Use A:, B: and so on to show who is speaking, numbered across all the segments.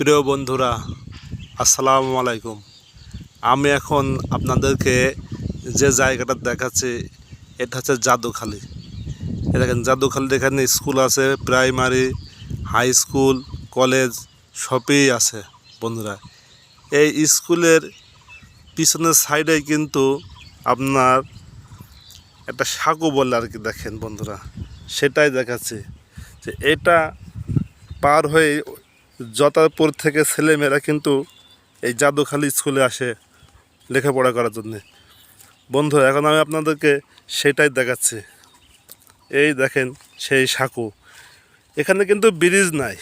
A: প্রিয় বন্ধুরা, আসসালামু আলাইকুম। আমি এখন আপনাদেরকে যে জায়গাটা দেখাচ্ছি, এটা হচ্ছে জাদুখালি। দেখেন জাদুখালির এখানে স্কুল আছে, প্রাইমারি, হাই স্কুল, কলেজ, সবই আছে বন্ধুরা। এই স্কুলের পিছনের সাইডে কিন্তু আপনার একটা সাঁকো বলে আর কি দেখেন বন্ধুরা, সেটাই দেখাচ্ছি। যে এটা পার হয়ে যতাপুর থেকে ছেলেমেয়েরা কিন্তু এই জাদুখালি স্কুলে আসে লেখাপড়া করার জন্য। বন্ধু এখন আমি আপনাদেরকে সেটাই দেখাচ্ছি। এই দেখেন সেই সাঁকু। এখানে কিন্তু ব্রিজ নাই।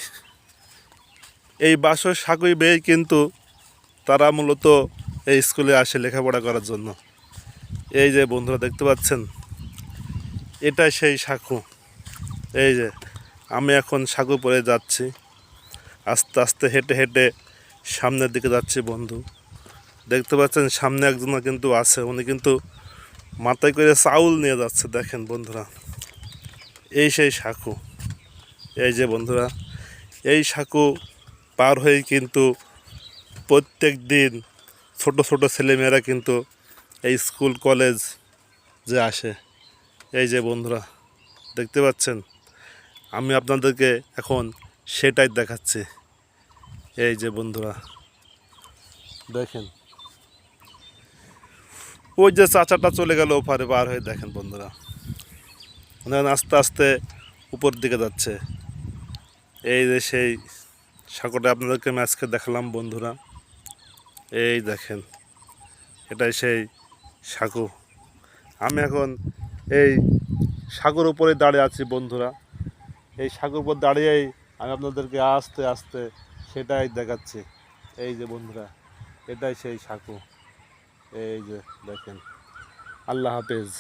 A: এই বাসর সাঁকুই বেয়ে কিন্তু তারা মূলত এই স্কুলে আসে লেখাপড়া করার জন্য। এই যে বন্ধুরা, দেখতে পাচ্ছেন? এটাই সেই সাঁকু। এই যে আমি এখন সাঁকু পরে যাচ্ছি। আস্তে আস্তে হেঁটে হেঁটে সামনের দিকে যাচ্ছি বন্ধু। দেখতে পাচ্ছেন সামনে একজন কিন্তু আছে, উনি কিন্তু মাথায় করে চাউল নিয়ে যাচ্ছে, দেখেন বন্ধুরা। এই সেই সাঁকু। এই যে বন্ধুরা, এই সাঁকু পার হয়ে কিন্তু প্রত্যেক দিন ছোট ছোট ছেলেমেয়েরা কিন্তু এই স্কুল, কলেজ যে আসে। এই যে বন্ধুরা, দেখতে পাচ্ছেন? আমি আপনাদেরকে এখন সেটাই দেখাচ্ছি। এই যে বন্ধুরা, দেখেন। ওই যে চাচাটা চলে গেল ওপারে, বার হয়ে দেখেন বন্ধুরা। দেখেন আস্তে আস্তে উপর দিকে যাচ্ছে। এই যে সেই সাঁকোটা আপনাদেরকে আজকে দেখালাম বন্ধুরা। এই দেখেন, এটাই সেই সাঁকো আমি এখন এই সাগর উপরে দাঁড়িয়ে আছি বন্ধুরা। এই সাগর উপর দাঁড়িয়েই আমি আপনাদেরকে আস্তে আস্তে সেটাই দেখাচ্ছে। এই যে বন্ধুরা এটাই সেই সাঁকু। এই যে দেখেন আল্লাহ হাফেজ।